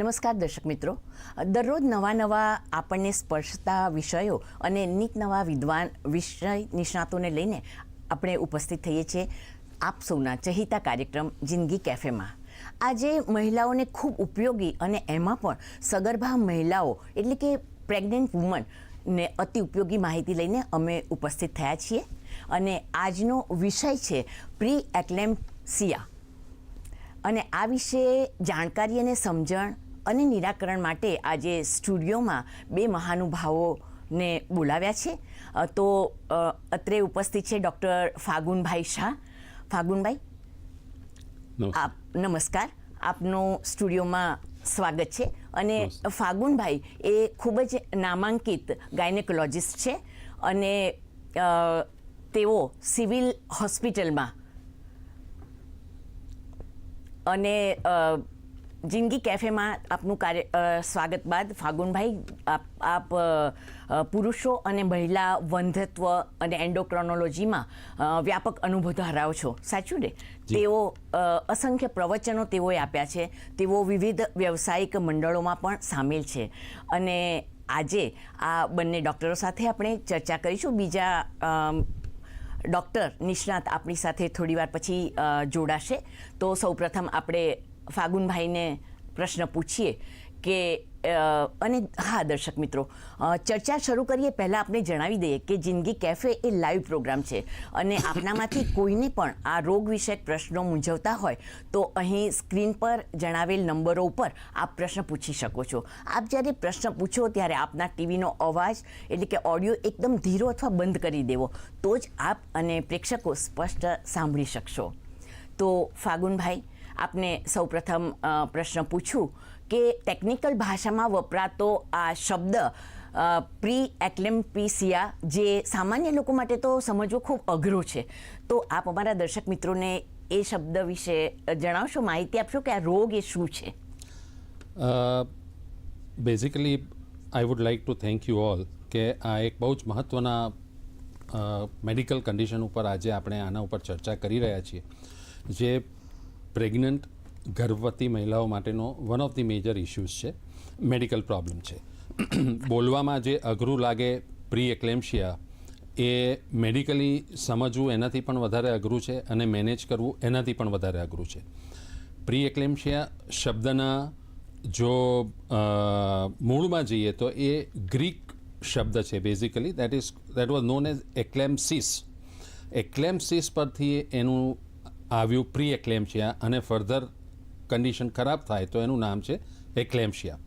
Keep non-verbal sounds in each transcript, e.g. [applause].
નમસ્કાર દર્શક મિત્રો. દરરોજ નવા નવા આપણને સ્પર્શતા વિષયો અને નીત નવા વિદ્વાન વિષય નિષ્ણાતોને લઈને આપણે ઉપસ્થિત થઈએ છીએ આપ સૌના ચહિતા કાર્યક્રમ જિંદગી કેફેમાં. આજે મહિલાઓને ખૂબ ઉપયોગી અને એમાં પણ સગર્ભા મહિલાઓ એટલે કે પ્રેગ્નન્ટ વુમન ને અતિ ઉપયોગી માહિતી લઈને અમે ઉપસ્થિત થયા છીએ. અને આજનો વિષય છે પ્રી એક્લેમ્સિયા અને આ વિશે જાણકારી અને સમજણ અને નિરાકરણ માટે આજે સ્ટુડિયોમાં બે મહાનુભાવોને બોલાવ્યા છે. તો અત્રે ઉપસ્થિત છે ડૉક્ટર ફાગુનભાઈ શાહ. ફાગુનભાઈ આપ નમસ્કાર. આપનું સ્ટુડિયોમાં સ્વાગત છે. અને. ફાગુનભાઈ એ ખૂબ જ નામાંકિત ગાયનેકોલોજિસ્ટ છે અને તેઓ સિવિલ હોસ્પિટલમાં અને જિંદગી કેફેમાં આપનું કાર્ય સ્વાગત બાદ ફાગુનભાઈ આપ આપ પુરુષો અને મહિલા વંધત્વ અને એન્ડોક્રોનોલોજીમાં વ્યાપક અનુભવ ધરાવો છો સાચું ને તેઓ અસંખ્ય પ્રવચનો તેઓએ આપ્યા છે। તેઓ વિવિધ વ્યવસાયિક મંડળોમાં પણ સામેલ છે। અને આજે આ બંને ડૉક્ટરો સાથે આપણે ચર્ચા કરીશું. બીજા ડૉક્ટર નિષ્ણાત આપણી સાથે થોડીવાર પછી જોડાશે. તો સૌપ્રથમ આપણે ફાગુનભાઈને પ્રશ્ન પૂછીએ કે અને હા, દર્શક મિત્રો ચર્ચા શરૂ કરીએ, પહેલાં આપણે જણાવી દઈએ કે જિંદગી કેફે એ લાઈવ પ્રોગ્રામ છે અને આપનામાંથી કોઈને પણ આ રોગ વિષયક પ્રશ્નો મૂંઝવતા હોય તો અહીં સ્ક્રીન પર જણાવેલ નંબરો ઉપર આપ પ્રશ્ન પૂછી શકો છો. આપ જ્યારે પ્રશ્ન પૂછો ત્યારે આપના ટીવીનો અવાજ, એટલે કે ઓડિયો એકદમ ધીરો અથવા બંધ કરી દેવો, તો જ આપ અને પ્રેક્ષકો સ્પષ્ટ સાંભળી શકશો. તો ફાગુનભાઈ આપને સૌપ્રથમ પ્રશ્ન પૂછું કે ટેકનિકલ ભાષામાં વપરાતો આ શબ્દ પ્રી એક્લેમ્પિસિયા જે સામાન્ય લોકો માટે તો સમજવો ખૂબ અઘરો છે. તો આપ અમારા દર્શક મિત્રોને એ શબ્દ વિશે જણાવશો, માહિતી આપશો કે આ રોગ એ શું છે? Basically I would like to thank you all કે આ એક બહુ જ મહત્ત્વના મેડિકલ કન્ડિશન ઉપર આજે આપણે આના ઉપર ચર્ચા કરી રહ્યા છીએ. જે પ્રેગ્નન્ટ, ગર્ભવતી મહિલાઓ માટેનો one of the major issues છે. મેડિકલ પ્રોબ્લેમ છે. [clears throat] બોલવામાં જે અઘરું લાગે પ્રી એક્લેમ્શિયા એ મેડિકલી સમજવું એનાથી પણ વધારે અઘરું છે અને મેનેજ કરવું એનાથી પણ વધારે અઘરું છે. પ્રી એક્લેમ્શિયા શબ્દના જો મૂળમાં જઈએ તો એ ગ્રીક શબ્દ છે basically that is that was known as eclampsis eclampsis પરથી એનું આવ્યું પ્રી એક્લેમ્શિયા અને ફર્ધર કન્ડિશન ખરાબ થાય તો એનું નામ છે એક્લેમ્શિયા.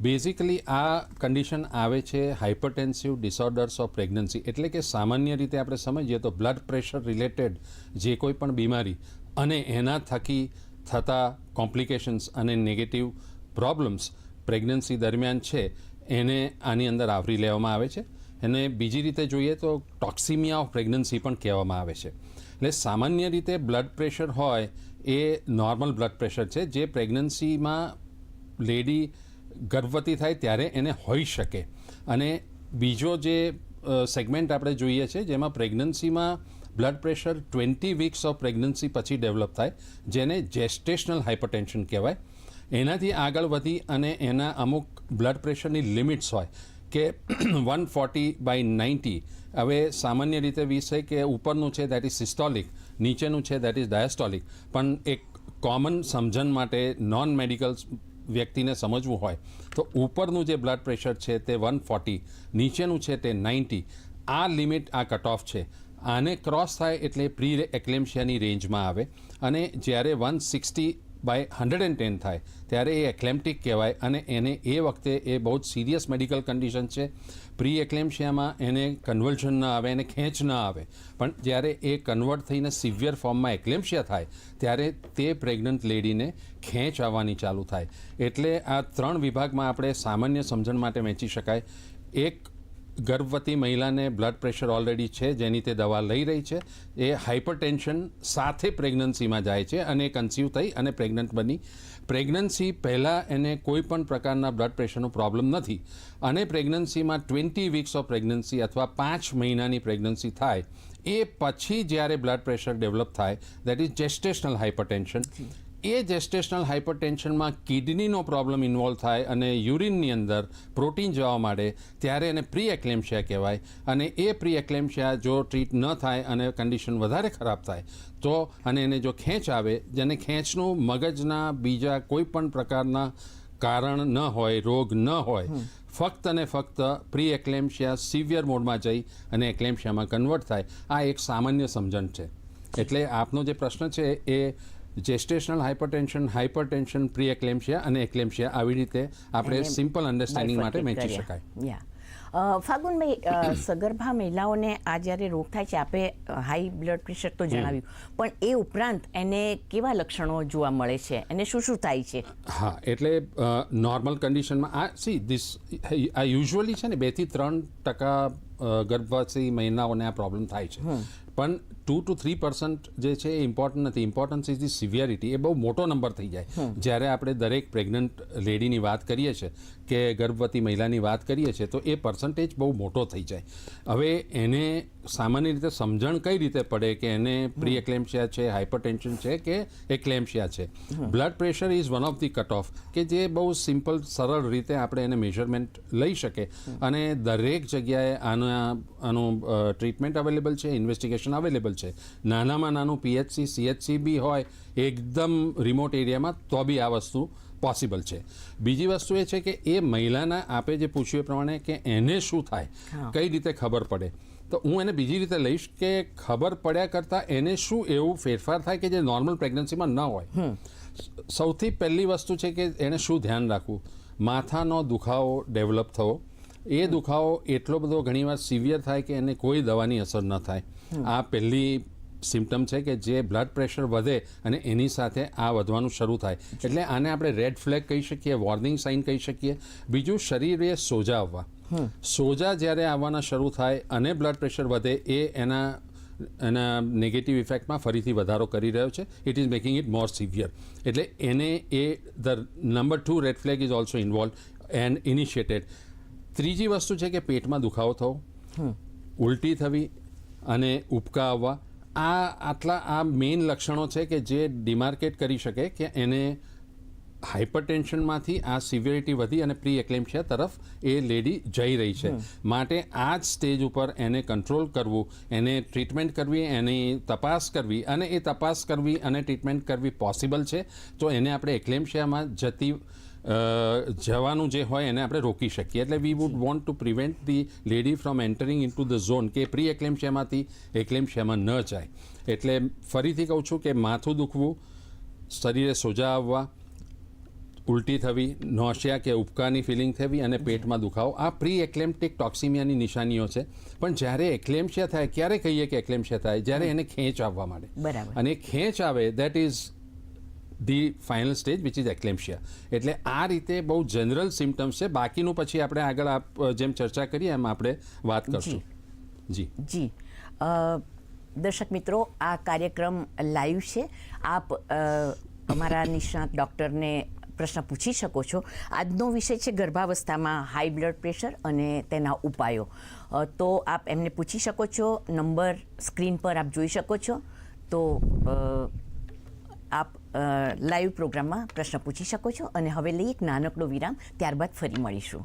બેઝિકલી આ કન્ડિશન આવે છે હાઇપરટેન્સિવ ડિસઓર્ડર્સ ઓફ પ્રેગ્નન્સી એટલે કે સામાન્ય રીતે આપણે સમજીએ તો બ્લડ પ્રેશર રિલેટેડ જે કોઈ પણ બીમારી અને એના થકી થતા કોમ્પ્લિકેશન્સ અને નેગેટિવ પ્રોબ્લેમ્સ પ્રેગ્નન્સી દરમિયાન છે એને આની અંદર આવરી લેવામાં આવે છે. અને બીજી રીતે જોઈએ તો ટોક્સિમિયા ઓફ પ્રેગ્નન્સી પણ કહેવામાં આવે છે. એટલે સામાન્ય રીતે બ્લડ પ્રેશર હોય એ નોર્મલ બ્લડ પ્રેશર છે. જે પ્રેગ્નન્સીમાં લેડી ગર્ભવતી થાય ત્યારે એને હોઈ શકે. અને બીજો જે સેગમેન્ટ આપણે જોઈએ છે, જેમાં પ્રેગ્નન્સીમાં blood pressure twenty weeks of pregnancy પછી ડેવલપ થાય, જેને જેસ્ટેશનલ હાઇપરટેન્શન કહેવાય. એનાથી આગળ વધી અને એના અમુક બ્લડ પ્રેશરની લિમિટ્સ હોય. કે વન ફોર્ટી બાય નાઇન્ટી હવે સામાન્ય રીતે વિષય કે ઉપરનું છે દેટ ઇઝ સિસ્ટોલિક નીચેનું છે દેટ ઇઝ ડાયસ્ટોલિક પણ એક કોમન સમજણ માટે નોન મેડિકલ વ્યક્તિને સમજવું હોય, તો ઉપરનું જે બ્લડ પ્રેશર છે તે વન ફોર્ટી નીચેનું છે તે નાઇન્ટી આ લિમિટ આ કટ ઓફ છે. આને ક્રોસ થાય એટલે પ્રી એક્લેમ્શિયાની રેન્જમાં આવે. અને જ્યારે one sixty by hundred and ten થાય. ત્યારે એ એક્લેમ્ટિક કહેવાય અને એને એ વખતે એ બહુ જ સિરિયસ મેડિકલ કન્ડિશન છે. પ્રી એક્લેમ્શિયામાં એને કન્વર્ઝન ન આવે, એને ખેંચ ન આવે. પણ જ્યારે એ કન્વર્ટ થઈને સિવિયર ફોર્મમાં એક્લેમ્શિયા થાય, ત્યારે તે પ્રેગ્નન્ટ લેડીને ખેંચ આવવાની ચાલુ થાય. એટલે આ ત્રણ વિભાગમાં આપણે સામાન્ય સમજણ માટે વહેંચી શકાય. એક ગર્ભવતી મહિલાને બ્લડ પ્રેશર ઓલરેડી છે, જેની તે દવા લઈ રહી છે. એ હાઇપરટેન્શન સાથે પ્રેગ્નન્સીમાં જાય છે અને કન્સીવ થઈ અને પ્રેગ્નન્ટ બની. પ્રેગ્નન્સી પહેલાં એને કોઈ પણ પ્રકારના બ્લડ પ્રેશરનો પ્રોબ્લેમ નથી. અને પ્રેગ્નન્સીમાં ટ્વેન્ટી વીક્સ ઓફ પ્રેગ્નન્સી અથવા પાંચ મહિનાની પ્રેગ્નન્સી થાય, એ પછી જ્યારે બ્લડ પ્રેશર ડેવલપ થાય દેટ ઇઝ જેસ્ટેશનલ હાઇપરટેન્શન એ જેસ્ટેશનલ હાઇપરટેન્શનમાં કિડનીનો પ્રોબ્લેમ ઇન્વોલ્વ થાય અને યુરિનની અંદર પ્રોટીન જવા માંડે ત્યારે એને પ્રી એક્લેમ્શિયા કહેવાય. અને એ પ્રી એક્લેમ્શિયા જો ટ્રીટ ન થાય અને કન્ડિશન વધારે ખરાબ થાય તો અને એને જો ખેંચ આવે જેને ખેંચનું મગજના બીજા કોઈ પણ પ્રકારના કારણ ન હોય રોગ ન હોય ફક્ત અને ફક્ત પ્રી એક્લેમ્શિયા સિવિયર મોડમાં જઈ અને એક્લેમ્શિયામાં કન્વર્ટ થાય. આ એક સામાન્ય સમજણ છે. એટલે આપનો જે પ્રશ્ન છે એ gestational hypertension hypertension pre eclampsia અને એક્લેમ્શિયા આવી રીતે આપણે સિમ્પલ અન્ડરસ્ટેન્ડિંગ માટે વહેંચી શકાય. ફાગુનભાઈ સગર્ભા મહિલાઓને આ જ્યારે રોગ થાય છે આપે હાઈ બ્લડ પ્રેશર તો જણાવ્યું. પણ એ ઉપરાંત એને કેવા લક્ષણો જોવા મળે છે? અને શું શું થાય છે? હા એટલે નોર્મલ કન્ડિશનમાં આ સી ધીસ આ યુઝ્યુઅલી છે ને બેથી ત્રણ ટકા ગર્ભવતી મહિલાઓને આ પ્રોબ્લેમ થાય છે. પણ ટુ ટુ થ્રી પર્સન્ટ જે છે એ ઇમ્પોર્ટન્ટ નથી. ઇમ્પોર્ટન્સ ઇઝ ધી સિવિયરિટી એ બહુ મોટો નંબર થઈ જાય. જ્યારે આપણે દરેક પ્રેગ્નન્ટ લેડીની વાત કરીએ છીએ કે ગર્ભવતી મહિલાની વાત કરીએ છીએ તો એ પર્સન્ટેજ બહુ મોટો થઈ જાય. હવે એને સામાન્ય રીતે સમજણ કઈ રીતે પડે કે એને પ્રી એક્લેમ્શિયા છે હાઇપરટેન્શન છે કે એક્લેમ્શિયા છે? Blood pressure is one of the cut off કે જે બહુ સિમ્પલ સરળ રીતે આપણે એને મેઝરમેન્ટ લઈ શકે. અને દરેક જગ્યાએ આના આનું ટ્રીટમેન્ટ અવેલેબલ છે ઇન્વેસ્ટિગેશન અવેલેબલ છે. નાનામાં નાનું પીએચસી સીએચસી બી હોય એકદમ રિમોટ એરિયામાં તો બી આ વસ્તુ પોસિબલ છે. બીજી વસ્તુ એ છે કે એ મહિલાના આપે જે પૂછ્યું એ પ્રમાણે કે એને શું થાય કઈ રીતે ખબર પડે. તો હું એને બીજી રીતે લઈશ કે ખબર પડ્યા કરતાં એને શું એવું ફેરફાર થાય કે જે નોર્મલ પ્રેગ્નન્સીમાં ન હોય. સૌથી પહેલી વસ્તુ છે કે એને શું ધ્યાન રાખવું? માથાનો દુખાવો ડેવલપ થવો. એ દુખાવો એટલો બધો ઘણીવાર સિવિયર થાય કે એને કોઈ દવાની અસર ન થાય. આ પહેલી સિમ્ટમ છે કે જે બ્લડ પ્રેશર વધે અને એની સાથે આ વધવાનું શરૂ થાય. એટલે આને આપણે રેડ ફ્લેગ કહી શકીએ વોર્નિંગ સાઇન કહી શકીએ. બીજું શરીરે સોજા આવવા. સોજા જ્યારે આવવાના શરૂ થાય અને બ્લડ પ્રેશર વધે એ એના એના નેગેટિવ ઇફેક્ટમાં ફરીથી વધારો કરી રહ્યો છે. It is making it more severe એટલે એને એ the number two red flag is also involve and initiated ત્રીજી વસ્તુ છે કે પેટમાં દુખાવો થવો. ઉલટી થવી અને ઉબકા આવવા આ આટલા આ મેઇન લક્ષણો છે કે જે ડિમાર્કેટ કરી શકે કે એને હાઇપરટેન્શનમાંથી આ સિવિયરિટી વધી અને પ્રી એક્લેમ્શિયા તરફ એ લેડી જઈ રહી છે. માટે આ જ સ્ટેજ ઉપર એને કંટ્રોલ કરવું એને ટ્રીટમેન્ટ કરવી એની તપાસ કરવી અને એ તપાસ કરવી અને ટ્રીટમેન્ટ કરવી પોસિબલ છે. તો એને આપણે એક્લેમ્શિયામાં જતી જવાનું જે હોય એને આપણે રોકી શકીએ. એટલે we would want to prevent the lady from entering in to the zone કે પ્રી એક્લેમ્શિયામાંથી એક્લેમ્શિયામાં ન જાય. એટલે ફરીથી કહું છું કે માથું દુખવું શરીરે સોજા આવવા ઉલટી થવી નોશિયા કે ઉપકાની ફિલિંગ થવી અને પેટમાં દુખાવો આ પ્રી એક્લેમ્ટિક ટોક્સિમિયાની નિશાનીઓ છે. પણ જ્યારે એક્લેમ્શિયા થાય ક્યારે કહીએ કે એક્લેમ્શિયા થાય? જ્યારે એને ખેંચ આવવા માંડે. બરાબર. અને ખેંચ આવે that is the final stage which is eclampsia. એટલે આ રીતે બહુ જનરલ સિમ્ટમ્સ છે. બાકીનું પછી આપણે આગળ આપ જેમ ચર્ચા કરીએ એમ આપણે વાત કરશું. જી. જી. દર્શક મિત્રો આ કાર્યક્રમ લાઈવ છે. આપ અમારા નિષ્ણાત ડૉક્ટરને પ્રશ્ન પૂછી શકો છો. આજનો વિષય છે ગર્ભાવસ્થામાં હાઈ બ્લડ પ્રેશર અને તેના ઉપાયો. તો આપ એમને પૂછી શકો છો. નંબર સ્ક્રીન પર આપ જોઈ શકો છો. તો આપ લાઈવ પ્રોગ્રામમાં પ્રશ્ન પૂછી શકો છો અને હવે લઈ એક નાનકડો વિરામ, ત્યારબાદ ફરી મળીશું.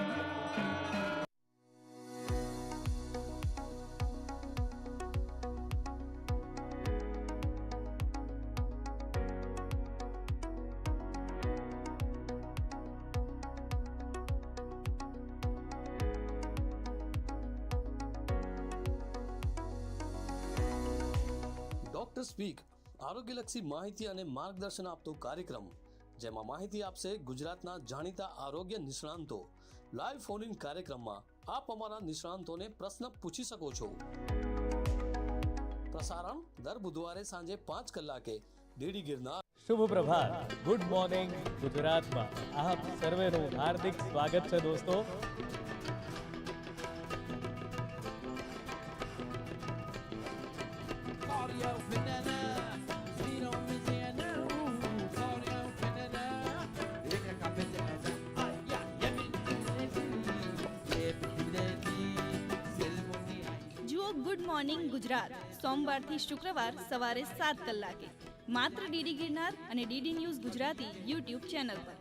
આરોગ્યલક્ષી માહિતી અને માર્ગદર્શન આપતો કાર્યક્રમ જેમાં માહિતી આપશે ગુજરાતના જાણીતા આરોગ્ય નિષ્ણાંતો. લાઈવ ફોન ઇન કાર્યક્રમમાં આપ અમારા નિષ્ણાંતોને પ્રશ્ન પૂછી શકો છો. પ્રસારણ દર બુધવારે સાંજે પાંચ કલાકે. ડીડી ગિરનાર. શુભ પ્રભાત. ગુડ મોર્નિંગ ગુજરાતમાં. આપ સર્વેનું હાર્દિક સ્વાગત છે દોસ્તો. જુઓ મોર્નિંગ ગુજરાત. સોમવારથી શુક્રવાર સવારે સાત કલાકે. માત્ર ડીડી ગિરનાર અને DD news Gujarati YouTube channel પર.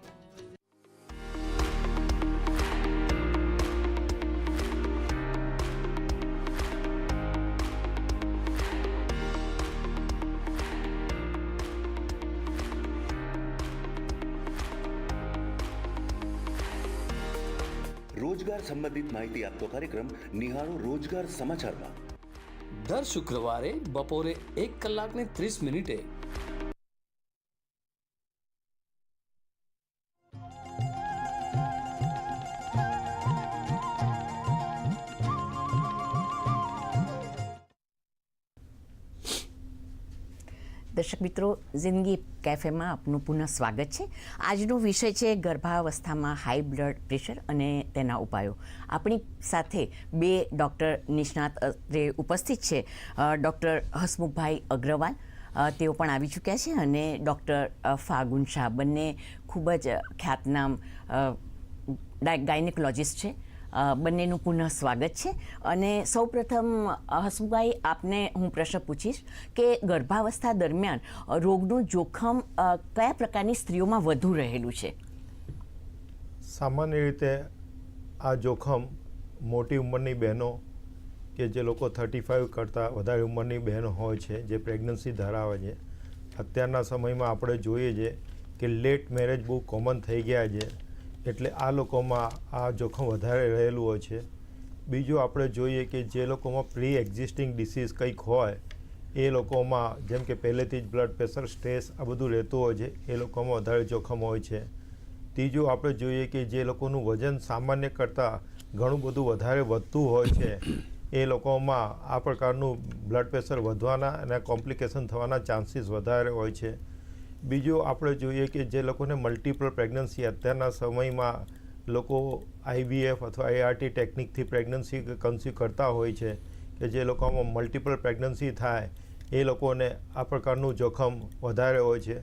રોજગાર સંબંધિત માહિતી આપતો કાર્યક્રમ નિહાળો રોજગાર સમાચારમાં. દર શુક્રવારે બપોરે એક કલાકને ત્રીસ મિનિટે દર્શક મિત્રો, જિંદગી કેફેમાં આપનું પુનઃ સ્વાગત છે. આજનો વિષય છે ગર્ભાવસ્થામાં હાઈ બ્લડ પ્રેશર અને તેના ઉપાયો. આપણી સાથે બે ડૉક્ટર નિષ્ણાત અત્રે ઉપસ્થિત છે ડૉક્ટર હસમુખભાઈ અગ્રવાલ. તેઓ પણ આવી ચૂક્યા છે અને ડૉક્ટર ફાગુન શાહ. બંને ખૂબ જ ખ્યાતનામ ગાયનેકોલોજિસ્ટ છે. બંનેનું પુનઃ સ્વાગત છે. અને સૌપ્રથમ પ્રથમ હસમુખભાઈ, આપને હું પ્રશ્ન પૂછીશ કે ગર્ભાવસ્થા દરમિયાન રોગનું જોખમ કયા પ્રકારની સ્ત્રીઓમાં વધુ રહેલું છે? સામાન્ય રીતે આ જોખમ મોટી ઉંમરની બહેનો કે જે લોકો થર્ટી ફાઇવ કરતાં વધારે ઉંમરની બહેનો હોય છે, જે પ્રેગ્નન્સી ધરાવે છે. અત્યારના સમયમાં આપણે જોઈએ છે કે લેટ મેરેજ બહુ કોમન થઈ ગયા છે. એટલે આ લોકોમાં આ જોખમ વધારે રહેલું હોય છે. બીજું આપણે જોઈએ કે જે લોકોમાં પ્રી એક્ઝિસ્ટિંગ ડિસીઝ કંઈક હોય, એ લોકોમાં જેમ કે પહેલેથી જ બ્લડ પ્રેશર સ્ટ્રેસ આ બધું રહેતું હોય છે, એ લોકોમાં વધારે જોખમ હોય છે. ત્રીજું આપણે જોઈએ કે જે લોકોનું વજન સામાન્ય કરતાં ઘણું બધું વધારે વધતું હોય છે, એ લોકોમાં આ પ્રકારનું બ્લડ પ્રેશર વધવાના અને કોમ્પ્લિકેશન થવાના ચાન્સીસ વધારે હોય છે. બીજું આપણે જોઈએ કે જે લોકોને મલ્ટિપલ પ્રેગ્નન્સી અત્યારના સમયમાં લોકો આઈવીએફ અથવા એઆરટી ટેકનિકથી પ્રેગ્નન્સી કન્સ્યુ કરતા હોય છે કે જે લોકોમાં મલ્ટિપલ પ્રેગ્નન્સી થાય, એ લોકોને આ પ્રકારનું જોખમ વધારે હોય છે.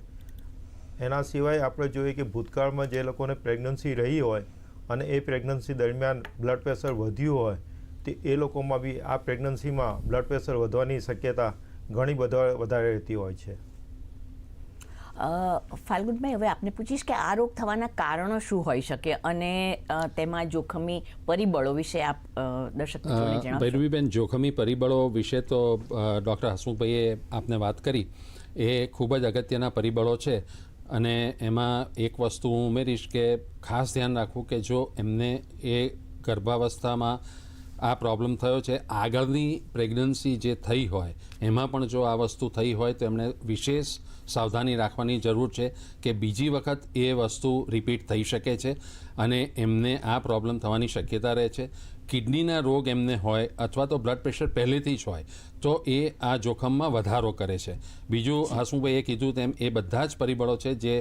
એના સિવાય આપણે જોઈએ કે ભૂતકાળમાં જે લોકોને પ્રેગ્નન્સી રહી હોય અને એ પ્રેગ્નન્સી દરમિયાન બ્લડ પ્રેશર વધ્યું હોય, તે એ લોકોમાં બી આ પ્રેગ્નન્સીમાં બ્લડ પ્રેશર વધવાની શક્યતા ઘણી બધા વધારે રહેતી હોય છે. ફાલ્ગુનભાઈ હવે આપને પૂછીશ કે આ રોગ થવાના કારણો શું હોઈ શકે અને તેમાં જોખમી પરિબળો વિશે આપ દર્શક ભૈરવીબેન જોખમી પરિબળો વિશે તો ડૉક્ટર હસમુખભાઈએ આપને વાત કરી. એ ખૂબ જ અગત્યના પરિબળો છે અને એમાં એક વસ્તુ હું ઉમેરીશ કે ખાસ ધ્યાન રાખવું કે જો એમને એ ગર્ભાવસ્થામાં આ પ્રોબ્લેમ થયો છે. આગળની પ્રેગ્નન્સી જે થઈ હોય, એમાં પણ જો આ વસ્તુ થઈ હોય તો એમણે વિશેષ સાવધાની રાખવાની જરૂર છે કે બીજી વખત એ વસ્તુ રિપીટ થઈ શકે છે અને એમને આ પ્રોબ્લેમ થવાની શક્યતા રહે છે. કિડનીના રોગ એમને હોય અથવા તો બ્લડ પ્રેશર પહેલેથી જ હોય તો એ આ જોખમમાં વધારો કરે છે. બીજું હસમુભાઈએ કીધું તેમ એ બધા જ પરિબળો છે જે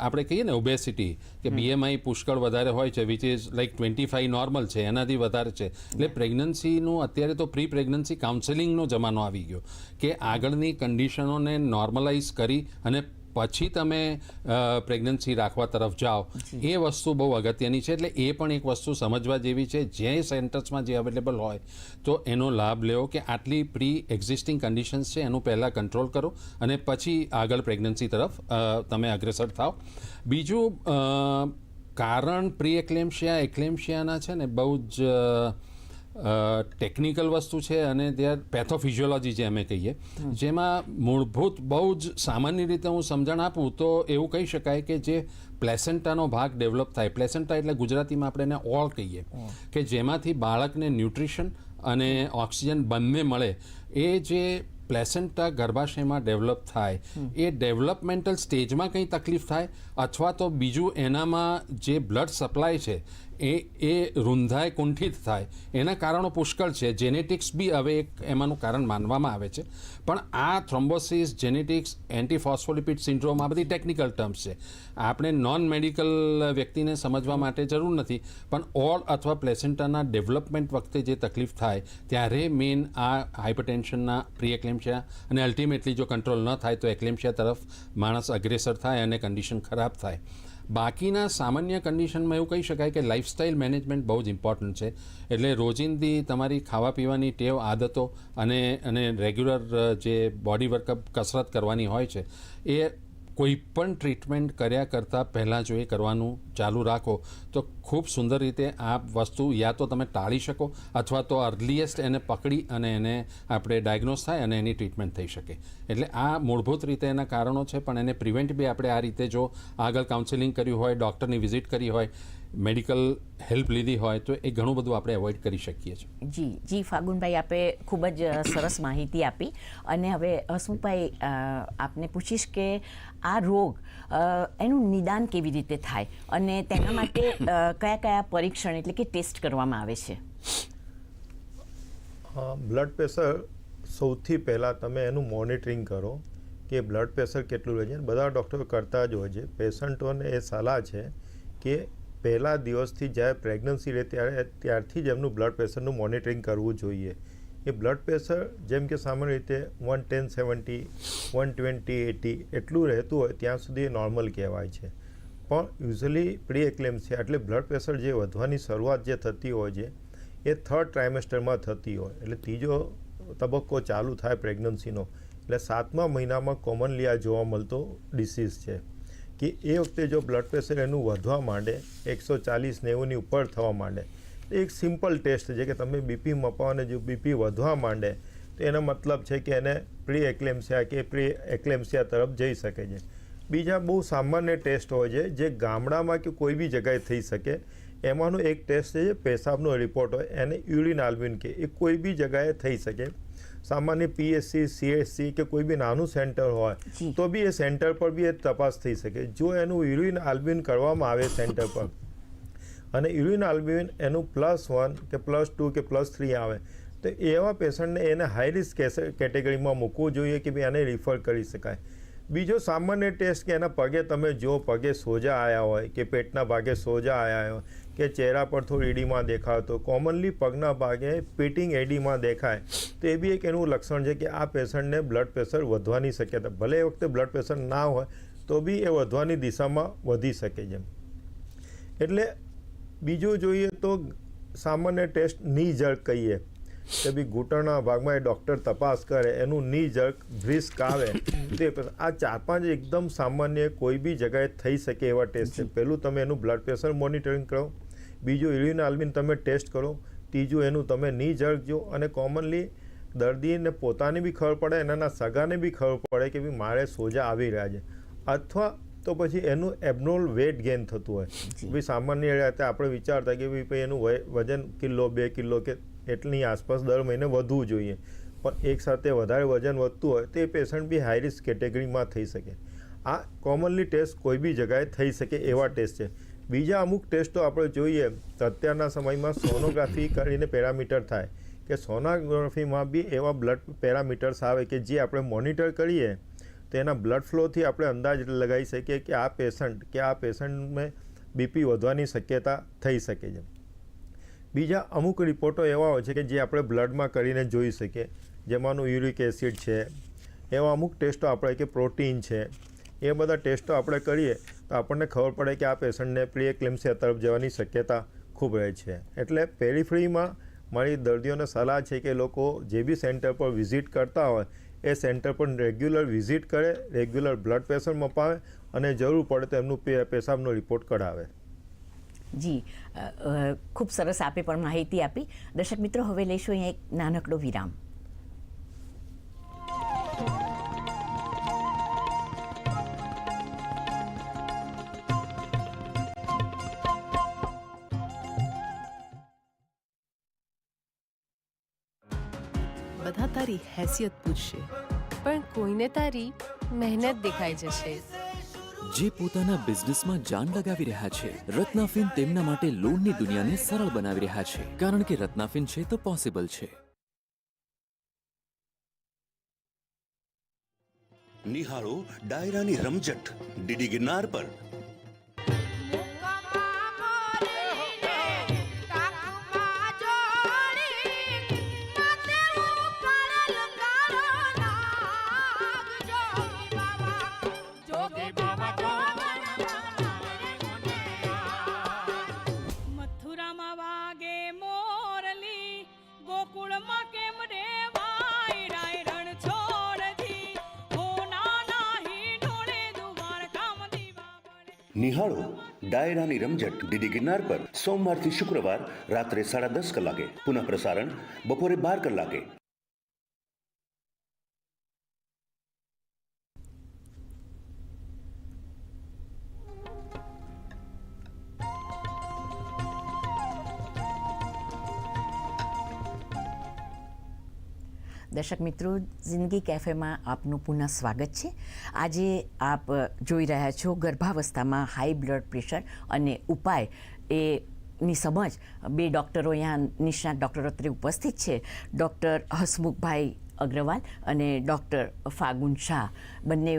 આપણે કહીએ ને ઓબેસિટી કે બીએમઆઈ પુષ્કળ વધારે હોય છે which is like twenty five normal છે એનાથી વધારે છે. એટલે પ્રેગ્નન્સીનું અત્યારે તો પ્રી પ્રેગ્નન્સી કાઉન્સેલિંગનો જમાનો આવી ગયો કે આગળની કન્ડિશનોને નોર્મલાઇઝ કરી અને પછી તમે પ્રેગ્નન્સી રાખવા તરફ જાઓ. એ વસ્તુ બહુ અગત્યની છે એટલે એ પણ એક વસ્તુ સમજવા જેવી છે. જે સેન્ટર્સમાં જે અવેલેબલ હોય તો એનો લાભ લેવો કે આટલી પ્રી એક્ઝિસ્ટિંગ કન્ડિશન્સ છે એનું પહેલાં કંટ્રોલ કરો અને પછી આગળ પ્રેગ્નન્સી તરફ તમે અગ્રેસર થાઓ. બીજું કારણ પ્રી એક્લેમ્શિયા એક્લેમ્શિયાના છે ને બહુ જ ટેકનિકલ વસ્તુ છે અને ત્યાં પેથોફિઝિયોલોજી જે અમે કહીએ, જેમાં મૂળભૂત બહુ જ સામાન્ય રીતે હું સમજણ આપું તો એવું કહી શકાય કે જે પ્લેસેન્ટાનો ભાગ ડેવલપ થાય. પ્લેસેન્ટા એટલે ગુજરાતીમાં આપણે એને ઓળ કહીએ, કે જેમાંથી બાળકને ન્યુટ્રિશન અને ઓક્સિજન બંને મળે. એ જે પ્લેસેન્ટા ગર્ભાશયમાં ડેવલપ થાય, એ ડેવલપમેન્ટલ સ્ટેજમાં કંઈ તકલીફ થાય, અથવા તો બીજું એનામાં જે બ્લડ સપ્લાય છે એ એ રૂંધાય, કુંઠિત થાય. એના કારણો પુષ્કળ છે. જેનેટિક્સ બી હવે એક એમાંનું કારણ માનવામાં આવે છે. પણ આ થ્રોમ્બોસિસ જેનેટિક્સ એન્ટીફોસ્ફોલિપિડ સિન્ડ્રોમ આ બધી ટેકનિકલ ટર્મ્સ છે. આપણે નોન મેડિકલ વ્યક્તિને સમજવા માટે જરૂર નથી, પણ ઓલ અથવા પ્લેસેન્ટાના ડેવલપમેન્ટ વખતે જે તકલીફ થાય, ત્યારે મેઇન આ હાઇપરટેન્શનના પ્રી એક્લેમ્શિયા અને અલ્ટિમેટલી જો કંટ્રોલ ન થાય, તો એક્લેમ્શિયા તરફ માણસ અગ્રેસર થાય અને કન્ડિશન ખરાબ થાય. બાકીના સામાન્ય કન્ડિશનમાં એવું કહી શકાય કે લાઇફસ્ટાઇલ મેનેજમેન્ટ બહુ જ ઇમ્પોર્ટન્ટ છે. એટલે રોજિંદી તમારી ખાવા પીવાની ટેવ, આદતો અને અને રેગ્યુલર જે બોડી વર્કઅપ કસરત કરવાની હોય છે, એ કોઈ પણ ટ્રીટમેન્ટ કર્યા કરતાં પહેલાં જો એ કરવાનું ચાલુ રાખો, તો ખૂબ સુંદર રીતે આ વસ્તુ યા તો તમે ટાળી શકો અથવા તો અર્લીએસ્ટ એને પકડી અને એને આપણે ડાયગ્નોઝ થાય અને એની ટ્રીટમેન્ટ થઈ શકે. એટલે આ મૂળભૂત રીતે એના કારણો છે, પણ એને પ્રિવેન્ટ બી આપણે આ રીતે જો આગળ કાઉન્સેલિંગ કર્યું હોય ડૉક્ટરની વિઝિટ કરી હોય મેડિકલ હેલ્પ લીધી હોય તો એ ઘણું બધું આપણે એવોઇડ કરી શકીએ છીએ. જી જી ફાગુનભાઈ આપે ખૂબ જ સરસ માહિતી આપી. અને હવે હસમુખભાઈ આપને પૂછીશ કે આ રોગ એનું નિદાન કેવી રીતે થાય? અને તેના માટે કયા કયા પરીક્ષણ એટલે કે ટેસ્ટ કરવામાં આવે છે? બ્લડ પ્રેશર સૌથી પહેલાં તમે એનું મોનિટરિંગ કરો કે બ્લડ પ્રેશર કેટલું રહે છે. બધા ડૉક્ટરો કરતા જ હોય છે. પેશન્ટોને એ સલાહ છે કે પહેલા દિવસથી જ્યારે પ્રેગ્નન્સી રહે ત્યારે ત્યારથી જ એમનું બ્લડ પ્રેશરનું મોનિટરિંગ કરવું જોઈએ. એ બ્લડ પ્રેશર જેમ કે સામાન્ય રીતે one ten seventy, one twenty, eighty એટલું રહેતું હોય ત્યાં સુધી એ નોર્મલ કહેવાય છે. પણ યુઝલી પ્રી એક્લેમ્સિયા એટલે બ્લડ પ્રેશર જે વધવાની શરૂઆત જે થતી હોય છે, એ થર્ડ ટ્રાઇમેસ્ટરમાં થતી હોય. એટલે ત્રીજો તબક્કો ચાલુ થાય પ્રેગ્નન્સીનો. એટલે સાતમા મહિનામાં કોમનલી આ જોવા મળતો ડિસીઝ છે. કે એ વખતે જો બ્લડ પ્રેશર એનું વધવા માંડે, એકસો ચાલીસ નેવુંની ઉપર થવા માંડે એક સિમ્પલ ટેસ્ટ છે કે તમે બીપી મપાવો જો બીપી વધવા માંડે, તો એનો મતલબ છે કે એને પ્રી એક્લેમ્સિયા કે પ્રી એક્લેમ્સિયા તરફ જઈ શકે છે. બીજા બહુ સામાન્ય ટેસ્ટ હોય છે, જે ગામડામાં કે કોઈ બી જગ્યાએ થઈ શકે, એમાંનો એક ટેસ્ટ છે પેશાબનો રિપોર્ટ હોય, એને યુરિન આલ્બિન કે એ કોઈ બી જગ્યાએ થઈ શકે. સામાન્ય પીએસસી સીએસસી કે કોઈ બી નાનું સેન્ટર હોય તો બી એ સેન્ટર પર બી એ તપાસ થઈ શકે. જો એનું યુરિન આલ્બિન કરવામાં આવે સેન્ટર પર અને યુરિન આલ્બિન એનું પ્લસ વન કે પ્લસ ટુ કે પ્લસ થ્રી આવે તો એવા પેશન્ટને એને હાઈ રિસ્ક કેટેગરીમાં મૂકવું જોઈએ કે ભાઈ આને રિફર કરી શકાય. બીજો સામાન્ય ટેસ્ટ કે એના પગે તમે જો પગે સોજા આવ્યા હોય, કે પેટના ભાગે સોજા આવ્યા હોય, કે ચહેરા પર થોડી એડીમાં દેખાય તો કોમનલી પગના ભાગે પીટિંગ એડીમાં દેખાય, તો એ બી એક એનું લક્ષણ છે કે આ પેશન્ટને બ્લડ પ્રેશર વધવાની શક્યતા, ભલે એ વખતે બ્લડ પ્રેશર ના હોય, તો બી એ વધવાની દિશામાં વધી શકે છે. એટલે બીજું જોઈએ તો સામાન્ય ટેસ્ટની જળ કહીએ કે ભાઈ ઘૂંટણના ભાગમાં એ ડૉક્ટર તપાસ કરે એનું ની જર્ક બ્રિસ્ક આવે તે આ ચાર પાંચ એકદમ સામાન્ય કોઈ બી જગાએ થઈ શકે એવા ટેસ્ટ છે. પહેલું તમે એનું બ્લડ પ્રેશર મોનિટરિંગ કરો બીજું ઇલ્યુન આલ્બિન તમે ટેસ્ટ કરો ત્રીજું એનું તમે ની જર્ક જો અને કોમનલી દર્દીને પોતાને બી ખબર પડે એના સગાને બી ખબર પડે કે ભાઈ મારે સોજા આવી રહ્યા છે. અથવા તો પછી એનું એબનોલ વેટ ગેઇન થતું હોય. ભાઈ સામાન્ય રીતે આપણે વિચારતા કે ભાઈ ભાઈ એનું વજન કિલો બે કિલો કે એટલની આસપાસ દર મહિને વધવું જોઈએ. પણ એકસાથે વધારે વજન વધતું હોય તો પેશન્ટ બી હાઈ રિસ્ક કેટેગરીમાં થઈ શકે. આ કોમનલી ટેસ્ટ કોઈ બી જગાએ થઈ શકે એવા ટેસ્ટ છે. બીજા અમુક ટેસ્ટો આપણે જોઈએ તો અત્યારના સમયમાં સોનોગ્રાફી કરીને પેરામીટર થાય. કે સોનોગ્રાફીમાં બી એવા બ્લડ પેરામીટર્સ આવે કે જે આપણે મોનિટર કરીએ, તો એના બ્લડ ફ્લોથી આપણે અંદાજ લગાવી શકીએ કે આ પેશન્ટ કે આ પેશન્ટને બીપી વધવાની શક્યતા થઈ શકે છે. બીજા અમુક રિપોર્ટો એવા હોય છે કે જે આપણે બ્લડમાં કરીને જોઈ શકીએ. જેમાંનું યુરિક એસિડ છે, એવા અમુક ટેસ્ટો આપણે કે પ્રોટીન છે, એ બધા ટેસ્ટો આપણે કરીએ તો આપણને ખબર પડે કે આ પેશન્ટને પ્રિએક્લેમ્સિયા તરફ જવાની શક્યતા ખૂબ રહે છે. એટલે પેરીફ્રીમાં મારી દર્દીઓને સલાહ છે કે લોકો જે બી સેન્ટર પર વિઝિટ કરતા હોય, એ સેન્ટર પર રેગ્યુલર વિઝિટ કરે, રેગ્યુલર બ્લડ પ્રેશર મપાવે અને જરૂર પડે તો એમનું પેશાબનો રિપોર્ટ કઢાવે. જી ખૂબ સરસ આપે પણ માહિતી આપી. દર્શક મિત્રો, હવે લઈશું અહીંયા એક નાનકડો વિરામ. બધા તારી હેસિયત પૂછશે, પણ કોઈને તારી મહેનત દેખાઈ જશે. જે પોતાના બિઝનેસમાં જાન લગાવી રહ્યા છે. રત્નાફિન તેમના માટે લોનની દુનિયાને સરળ બનાવી રહ્યા છે. કારણ કે રત્નાફિન છે તો પોસિબલ છે. નિહાળો ડાયરાની રમઝટ. ડીડી ગિરનાર પર નિહાળો. ડાયરાની રમઝટ ડીડી ગિરનાર પર. સોમવારથી શુક્રવાર રાત્રે સાડા દસ કલાકે. પુનઃ પ્રસારણ બપોરે બાર કલાકે. દર્શક મિત્રો, જિંદગી કેફેમાં આપનું પુનઃ સ્વાગત છે. આજે આપ જોઈ રહ્યા છો ગર્ભાવસ્થામાં હાઈ બ્લડ પ્રેશર અને ઉપાય એ ની સમજ. બે ડૉક્ટરો અહીંયા નિષ્ણાત ડૉક્ટરો અત્રે ઉપસ્થિત છે. ડૉક્ટર હસમુખભાઈ અગ્રવાલ અને ડૉક્ટર ફાગુન શાહ. બંને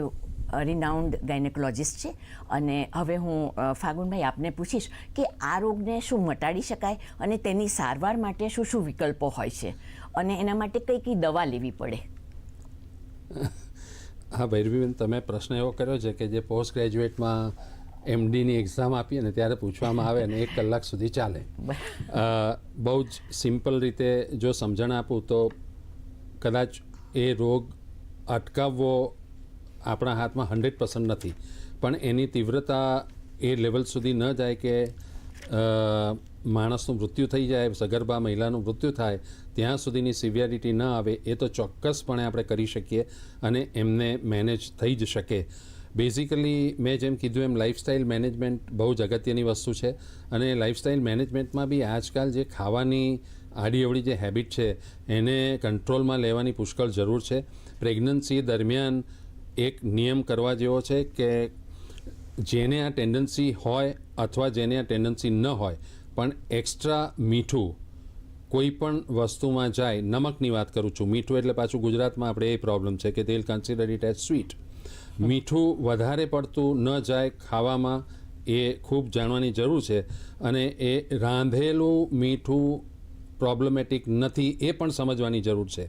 રિનાઉન્ડ ગાયનેકોલોજિસ્ટ છે. અને હવે હું ફાગુનભાઈ, આપને પૂછીશ કે આ રોગને શું મટાડી શકાય અને તેની સારવાર માટે શું શું વિકલ્પો હોય છે? અને એના માટે કઈ કઈ દવા લેવી પડે? હા ભૈરવીબેન તમે પ્રશ્ન એવો કર્યો છે કે જે પોસ્ટ ગ્રેજ્યુએટમાં એમડીની એક્ઝામ આપીએ ને ત્યારે પૂછવામાં આવે ને એક કલાક સુધી ચાલે. બહુ જ સિમ્પલ રીતે જો સમજણ આપું તો કદાચ એ રોગ અટકાવવો આપણા હાથમાં હંડ્રેડ પર્સન્ટ નથી. પણ એની તીવ્રતા એ લેવલ સુધી ન જાય કે માણસનું મૃત્યુ થઈ જાય, સગર્ભા મહિલાનું મૃત્યુ થાય, ત્યાં સુધીની સિવિયરિટી ન આવે, એ તો ચોક્કસપણે આપણે કરી શકીએ અને એમને મેનેજ થઈ જ શકે. બેઝિકલી મેં જેમ કીધું એમ લાઇફસ્ટાઇલ મેનેજમેન્ટ બહુ જ અગત્યની વસ્તુ છે અને લાઇફસ્ટાઇલ મેનેજમેન્ટમાં બી આજકાલ જે ખાવાની આડીઅવળી જે હેબિટ છે, એને કંટ્રોલમાં લેવાની પુષ્કળ જરૂર છે. પ્રેગ્નન્સી દરમિયાન એક નિયમ કરવા જેવો છે કે જેને આ ટેન્ડન્સી હોય અથવા જેને આ ટેન્ડન્સી ન હોય પણ એક્સ્ટ્રા મીઠું કોઈ પણ વસ્તુમાં જાય, નમકની વાત કરું છું. મીઠું એટલે પાછું ગુજરાતમાં આપણે એ પ્રોબ્લેમ છે કે તેલ કન્સિડર ઇટ એઝ સ્વીટ મીઠું વધારે પડતું ન જાય ખાવામાં એ ખૂબ જાણવાની જરૂર છે અને એ રાંધેલું મીઠું પ્રોબ્લેમેટિક નથી એ પણ સમજવાની જરૂર છે.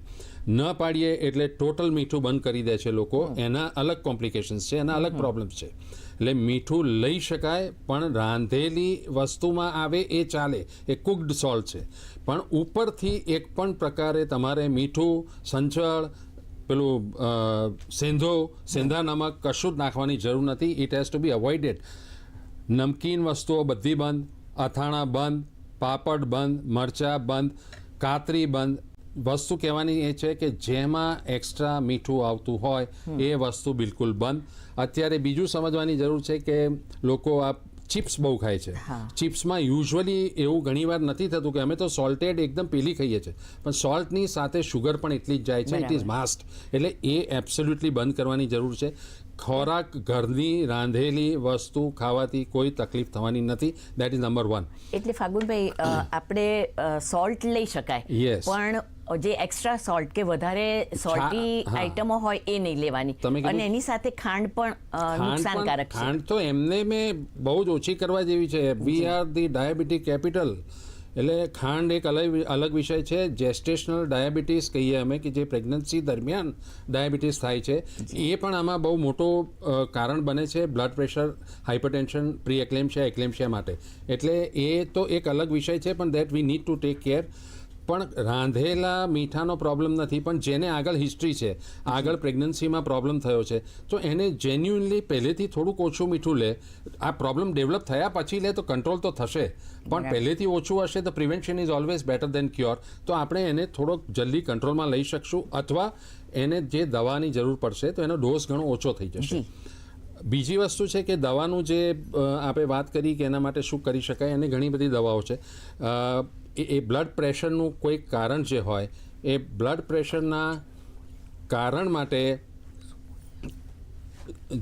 ન પાડીએ એટલે ટોટલ મીઠું બંધ કરી દે છે લોકો. એના અલગ કોમ્પ્લિકેશન્સ છે એના અલગ પ્રોબ્લેમ્સ છે. એટલે મીઠું લઈ શકાય પણ રાંધેલી વસ્તુમાં આવે એ ચાલે એ કુકડ સોલ્ટ છે. પણ ઉપરથી એક પણ પ્રકારે તમારે મીઠું સંચળ પેલું સેંધો સેંધા નમક કશું જ નાખવાની જરૂર નથી. It has to be avoided નમકીન વસ્તુઓ બધી બંધ અથાણા બંધ પાપડ બંધ મરચાં બંધ કાતરી બંધ. વસ્તુ કહેવાની એ છે કે જેમાં એક્સ્ટ્રા મીઠું આવતું હોય એ વસ્તુ બિલકુલ બંધ. અત્યારે બીજું સમજવાની જરૂર છે કે લોકો આ ચિપ્સ બહુ ખાય છે. ચિપ્સમાં યુઝ્યુઅલી એવું ઘણીવાર નથી થતું કે અમે તો સોલ્ટેડ એકદમ પેલી ખાઈએ છીએ. પણ સોલ્ટની સાથે શુગર પણ એટલી જ જાય છે. ઇટ ઇઝ માસ્ટ એટલે એ એબ્સોલ્યુટલી બંધ કરવાની જરૂર છે. ખોરાક ઘરની રાંધેલી વસ્તુ ખાવાથી કોઈ તકલીફ થવાની નથી. દેટ ઇઝ નંબર વન એટલે ફાગુનભાઈ આપણે સોલ્ટ લઈ શકાય. પણ જે એક્સ્ટ્રા સોલ્ટ કે વધારે સોલ્ટી. આઈટમો હોય એ નહીં લેવાની. અને એની સાથે ખાંડ પણ નુકસાનકારક છે. ખાંડ તો એમને મેં બહુ જ ઓછી કરવા જેવી છે. We are the diabetic capital એટલે ખાંડ એક અલગ અલગ વિષય છે. જેસ્ટેશનલ ડાયાબિટીસ કહીએ અમે કે જે પ્રેગ્નન્સી દરમિયાન ડાયાબિટીસ થાય છે. એ પણ આમાં બહુ મોટો કારણ બને છે blood pressure hypertension pre eclampsia eclampsia માટે. એટલે એ તો એક અલગ વિષય છે પણ that we need to take care પણ રાંધેલા મીઠાનો પ્રોબ્લેમ નથી પણ જેને આગળ હિસ્ટ્રી છે આગળ પ્રેગ્નન્સીમાં પ્રોબ્લેમ થયો છે તો એને જેન્યુઅનલી પહેલેથી થોડુંક ઓછું મીઠું લે. આ પ્રોબ્લેમ ડેવલપ થયા પછી લે તો કંટ્રોલ તો થશે પણ પહેલેથી ઓછું હશે તો prevention is always better than cure તો આપણે એને થોડોક જલ્દી કંટ્રોલમાં લઈ શકશું અથવા એને જે દવાની જરૂર પડશે તો એનો ડોઝ ઘણો ઓછો થઈ જશે. બીજી વસ્તુ છે કે દવાનું જે આપણે વાત કરી કે એના માટે શું કરી શકાય એની ઘણી બધી દવાઓ છે. એ એ બ્લડ પ્રેશરનું કોઈ કારણ જે હોય, એ બ્લડ પ્રેશરના કારણ માટે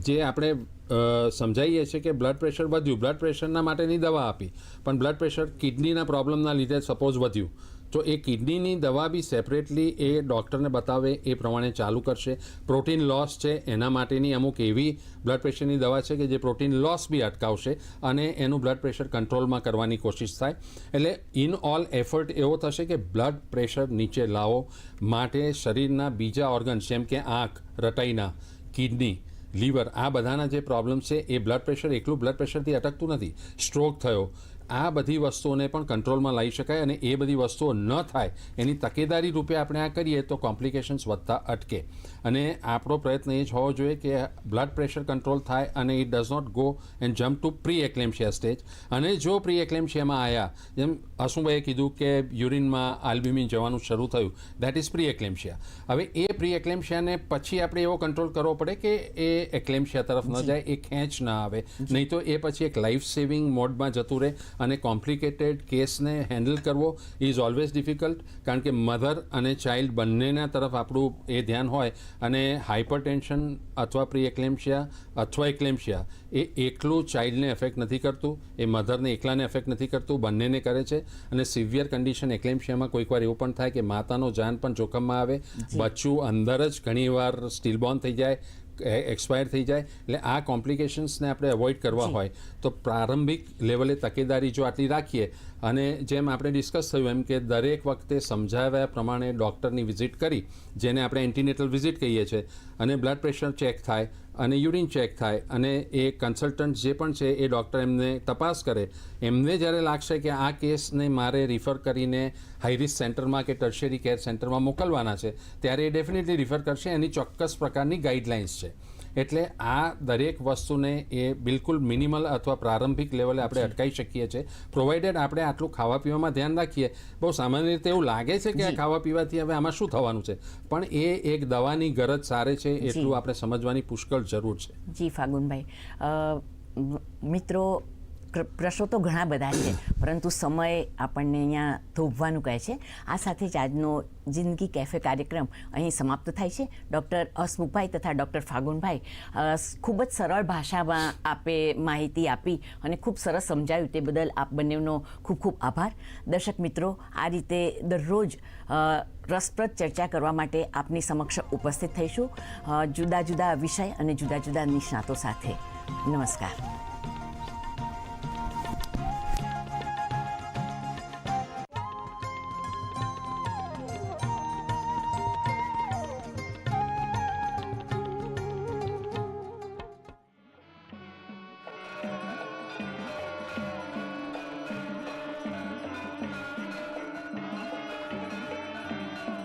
જે આપણે સમજાવીએ છીએ કે બ્લડ પ્રેશર વધ્યું. બ્લડ પ્રેશરના માટેની દવા આપી, પણ બ્લડ પ્રેશર કિડનીના પ્રોબ્લેમના લીધે સપોઝ વધ્યું. તો એ કિડનીની દવા બી સેપરેટલી એ ડૉક્ટરને બતાવે, એ પ્રમાણે ચાલુ કરશે. પ્રોટીન લોસ છે, એના માટેની અમુક એવી બ્લડ પ્રેશરની દવા છે કે જે પ્રોટીન લોસ બી અટકાવશે અને એનું બ્લડ પ્રેશર કંટ્રોલમાં કરવાની કોશિશ થાય. એટલે ઇન ઓલ એફર્ટ એવો થશે કે બ્લડ પ્રેશર નીચે લાવો માટે શરીરના બીજા ઓર્ગન્સ જેમ કે આંખ, રટાઈના, કિડની, લીવર, આ બધાના જે પ્રોબ્લેમ છે, એ બ્લડ પ્રેશર એકલું બ્લડ પ્રેશરથી અટકતું નથી. સ્ટ્રોક થયો આ બધી વસ્તુઓને પણ કંટ્રોલમાં લાવી શકાય અને એ બધી વસ્તુઓ ન થાય એની તકેદારી રૂપે આપણે આ કરીએ તો કોમ્પ્લિકેશન્સ વધતા અટકે. અને આપણો પ્રયત્ન એ જ હોવો જોઈએ કે બ્લડ પ્રેશર કંટ્રોલ થાય અને it does not go and jump to pre eclampsia stage. અને જો પ્રી એક્લેમ્શિયામાં આવ્યા જેમ અશુભાઈએ કીધું કે યુરિનમાં આલ્બ્યુમિન જવાનું શરૂ થયું દેટ ઇઝ પ્રી એક્લેમ્શિયા હવે એ પ્રી એક્લેમ્શિયાને પછી આપણે એવો કંટ્રોલ કરવો પડે કે એ એક્લેમ્શિયા તરફ ન જાય એ ખેંચ ના આવે. નહીં તો એ પછી એક લાઈફ સેવિંગ મોડમાં જતું રહે. અને કોમ્પ્લિકેટેડ કેસને હેન્ડલ કરવો ઇઝ ઓલવેઝ ડિફિકલ્ટ કારણ કે મધર અને ચાઇલ્ડ બંનેના તરફ આપણું એ ધ્યાન હોય અને હાઇપર ટેન્શન અથવા પ્રી એક્લેમ્શિયા અથવા એક્લેમ્શિયા એ એકલું ચાઇલ્ડને એફેક્ટ નથી કરતું એ મધરને એકલાને એફેક્ટ નથી કરતું બંનેને કરે છે અને સિવિયર કન્ડિશન એક્લેમ્શિયામાં કોઈક વાર એવું પણ થાય કે માતાનો જાન પણ જોખમમાં આવે બચ્ચું અંદર જ ઘણીવાર સ્ટીલબોર્ન થઈ જાય એક્સપાયર થઈ જાય એટલે આ કોમ્પ્લિકેશન્સને આપણે અવોઇડ કરવા હોય તો પ્રારંભિક લેવલે તકેદારી જો આટલી રાખીએ અને જેમ આપણે ડિસ્કસ થયું એમ કે દરેક વખતે સમજાવ્યા પ્રમાણે ડૉક્ટરની વિઝિટ કરી જેને આપણે એન્ટીનેટલ વિઝિટ કહીએ છીએ અને બ્લડ પ્રેશર ચેક થાય અને યુરિન ચેક થાય અને એ કન્સલ્ટન્ટ જે પણ છે એ ડૉક્ટર એમને તપાસ કરે, એમને જ્યારે લાગશે કે આ કેસને મારે રિફર કરીને હાઈરિસ્ક સેન્ટરમાં કે ટર્શરી કેર સેન્ટરમાં મોકલવાના છે, ત્યારે એ ડેફિનેટલી રિફર કરશે એની ચોક્કસ પ્રકારની ગાઈડલાઇન્સ છે. એટલે આ દરેક વસ્તુને એ બિલકુલ મિનિમલ અથવા પ્રારંભિક લેવલે આપણે અટકાવી શકીએ છીએ. પ્રોવાઇડેડ આપણે આટલું ખાવા પીવામાં ધ્યાન રાખીએ બહુ સામાન્ય રીતે એવું લાગે છે કે આ ખાવા પીવાથી હવે આમાં શું થવાનું છે? પણ એ એક દવાની ગરજ સારે છે એટલું આપણે સમજવાની પુષ્કળ જરૂર છે. જી ફાગુનભાઈ. મિત્રો પ્રશ્નો તો ઘણા બધા છે, પરંતુ સમય આપણને અહીંયા થોભવાનું કહે છે. આ સાથે જ આજનો જિંદગી કેફે કાર્યક્રમ અહીં સમાપ્ત થાય છે. ડૉક્ટર હસમુખભાઈ તથા ડૉક્ટર ફાગુનભાઈ ખૂબ જ સરળ ભાષામાં આપે માહિતી આપી અને ખૂબ સરસ સમજાયું તે બદલ આપ બંનેનો ખૂબ ખૂબ આભાર. દર્શક મિત્રો, આ રીતે દરરોજ રસપ્રદ ચર્ચા કરવા માટે આપની સમક્ષ ઉપસ્થિત થઈશું. જુદા જુદા વિષય અને જુદા જુદા નિષ્ણાતો સાથે. નમસ્કાર.